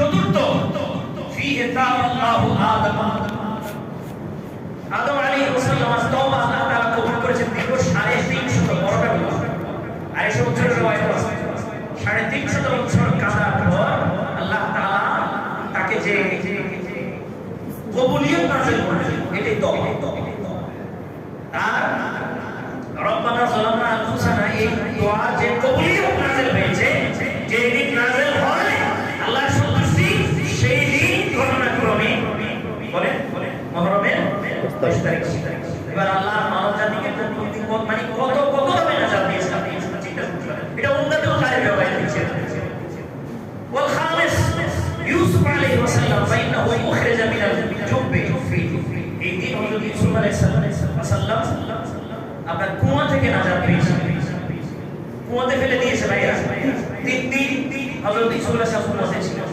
চতুর্থ, ফিহে তাআল্লাহু আদম। আদম আলাইহিস সালাম তওবা আল্লাহ তাআলা কবুল করেছেন দীর্ঘ 350 বড়টা বলা আড়াইশো বছরের রওয়ায়াত আছে সাড়ে তিনশত বছর। এবার আল্লাহ মানব জাতিকে কত মানে কত কত ভাবে নাজাত দিয়েছেন আপনি চিন্তা করতে পারেন এটা উন্নত কারে ব্যবহার দিচ্ছেন والخامس يوسف عليه السلام فإنه أخرج من الجب এই দিন হযরত ইউসুফ আলাইহিস সালাম আপনার কুয়া থেকে নাজাত পেয়েছেন কুয়াতে ফেলে দিয়েছে ভাইয়া তিন দিন হযরত ইউসুফ আলাইহিস সালাম কুয়াতে ছিলেন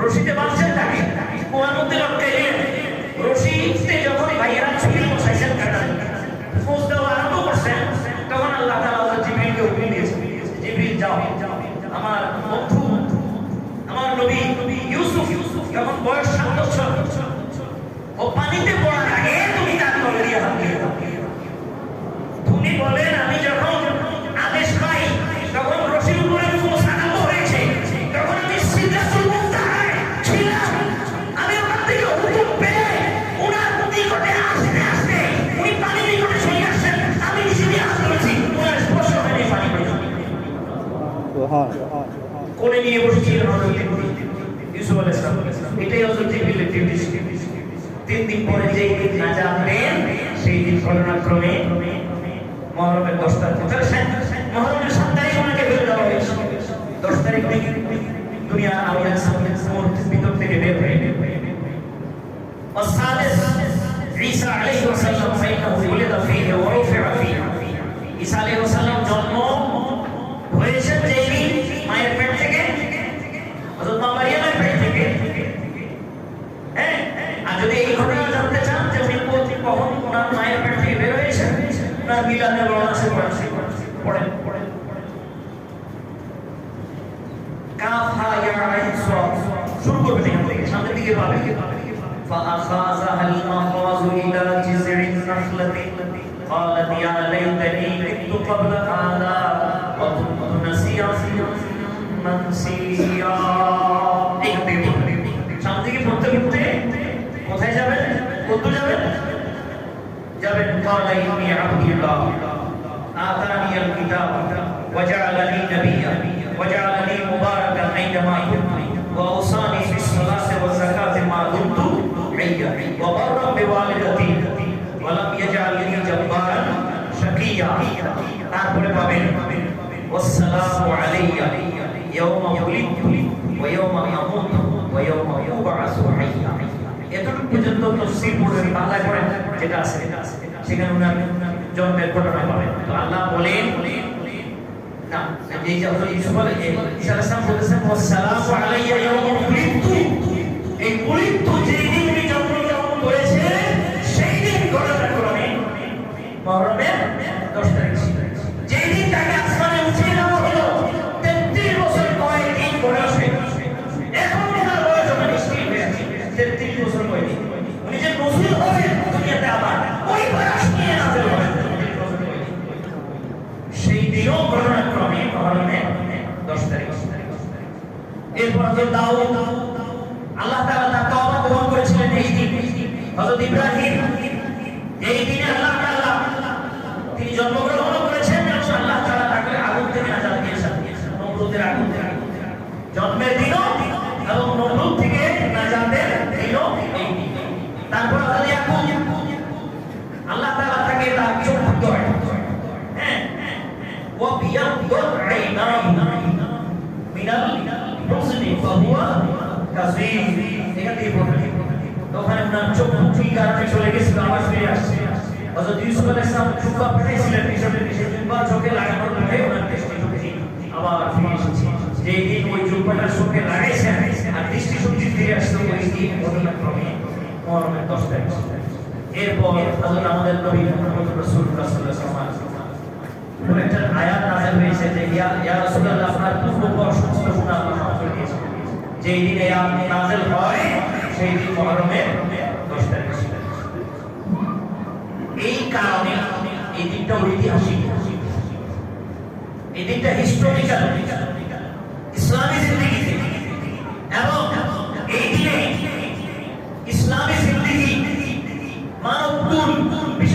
রশিতে বাঁধছেন তাকে কুয়ার মধ্যে লটকে দিলেন রশিতে যখন ভাইয়েরা ছুরি বসাইছেন কাটান ফোঁস দেওয়া আরম্ভ করছেন তখন আল্লাহ তাআলা হযরত জিবরিলকে হুকুম দিয়েছেন তলে আমি যখন কোলে নিয়ে বসেছিলেন হযরত ইউসুফ আলাইহিস সালাম এটাই হযরত জিবরিলের ডিউটি ছিল তিন দিন পরে যেই দিন নাজাত পেন সেই দিন ঘটনাক্রমে মহরমের দশ তারিখ তাহলে সাত- মহরমের সাত তারিখ ওনাকে ফেলে দেওয়া হয়েছে দশ তারিখ থেকে দুনিয়া আউলিয়া সামনের ভিতর থেকে বের হয়ে والسادس عيسى عليه السلام فإنه ولد فيه ورفع فيه ঈসা আলাইহিস সালাম জন্ম হয়েছেন যেই ওনার মিলাদের বর্ণনা আছে পড়েন পড়েন কাফ হা ইয়া আইন সাদ শুরু করবেন এখান থেকে সামনের দিকে পাবেন فأخذها المخاض إلى جذع النخلة قالت يا ليتني مت قبل هذا وكنت نسيا منسيا مباركا أينما كنت وأوصاني بالصلاة والزكاة ما دمت حيا وبرا بوالدتي ولم يجعلني جبارا شقيا তারপরে পাবেন والسلام علي يوم ولدت ويوم أموت ويوم أبعث حيا এতটুকু পর্যন্ত তফসির পড়বেন বাংলায় পড়েন যেটা আছে সেখানে উনার জন্মের ঘটনা পাবেন তো আল্লাহ বলেন না এই যে হযরত ইউসুফ আলাইহিস সালাম বলেছেন ওয়াসসালামু আলাইয়া ইয়াউমা উলিদতু এই উলিদতু যেই দিন উনি জন্মগ্রহণ করেছে, সেই দিন ঘটনা ক্রমে মহরমের 10 পড়বে দাউদ আল্লাহ তাআলা তার তওবা গ্রহণ করেছিলেন এই দিন। হযরত ইব্রাহিম এই দিনে আল্লাহ তাআলা তিনি জন্মগ্রহণ করেছেন এবং আল্লাহ তাআলা তাকে আগুন থেকে নাজাত দিয়েছেন নমরুদের আগুন থেকে। জন্মের দিনও এবং নমরুদ থেকে নাজাতের দিনও এই তারপর হযরত ইয়াকুব, আল্লাহ তাআলা তাকে তার চক্ষু হ্যাঁ, দেয় হ্যাঁ, হ্যাঁ ওয়া বিয়াদ আইনাহু মিনাল মুসলিম ফাহুয়া কাযিব এখান থেকে পড়তে ওখানে উনার চোখ ঠিক কারণে চলে গেছিল আবার ফিরে আসছে হযরত ইউসুফ আলাইহিস সালাম জুব্বা পরেছিলেন পিছনে পিছনে জুব্বা চোখে লাগানোর পরে ওনার দৃষ্টিশক্তি আবার ফিরে এসেছে যেই দিন ওই জুব্বাটা চোখে লাগাইছেন আর দৃষ্টিশক্তি ফিরে আসছে ওই দিন ঘটনাক্রমে মরমের দশ এরপর হযরত আমাদের নবী মুহাম্মদ রাসূলুল্লাহ সাল্লাল্লাহু আলাইহি ওয়াসাল্লাম একটা আয়াত নাযিল হয়েছে যে ইয়া ইয়া রাসূলুল্লাহ, আপনার পূর্ব সমস্ত গুনাহ যেই দিন এই আয়াত নাযিল হয় সেই দিন মুহররমের 10 তারিখ এই কারণে এই দিনটা ঐতিহাসিক এই দিনটা হিস্টোরিক্যাল ইসলামী জিন্দেগি এবং এই দিনে ইসলামী জিন্দেগি মানব কুল বিশেষ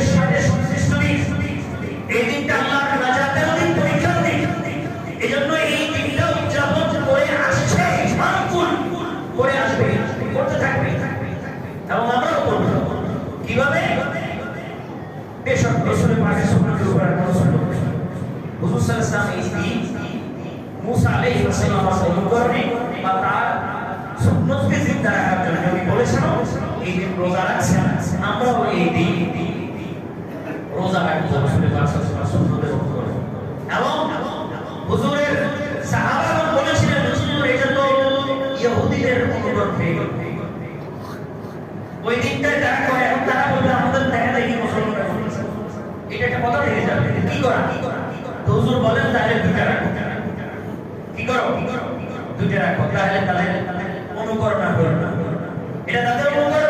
রসুলের পাশে সুন্নতের উপর একটা রসুল হুজুর সাল্লাল্লাহু আলাইহি ওয়াসাল্লাম মুসা আলাইহিস সালাম অনুকরণে বা তার সুন্নতকে জিন্দা রাখার জন্য নবী বলেছেন এই দিন রোজা রাখছেন আমরাও এই দিন রোজা রাখব রসুলের পাক যাবে কি করা তো বলেন তাহলে দুইটা কি করো দুইটা রাখো তাহলে তাদের অনুকরণ করো না এটা তাদের অনুকরণ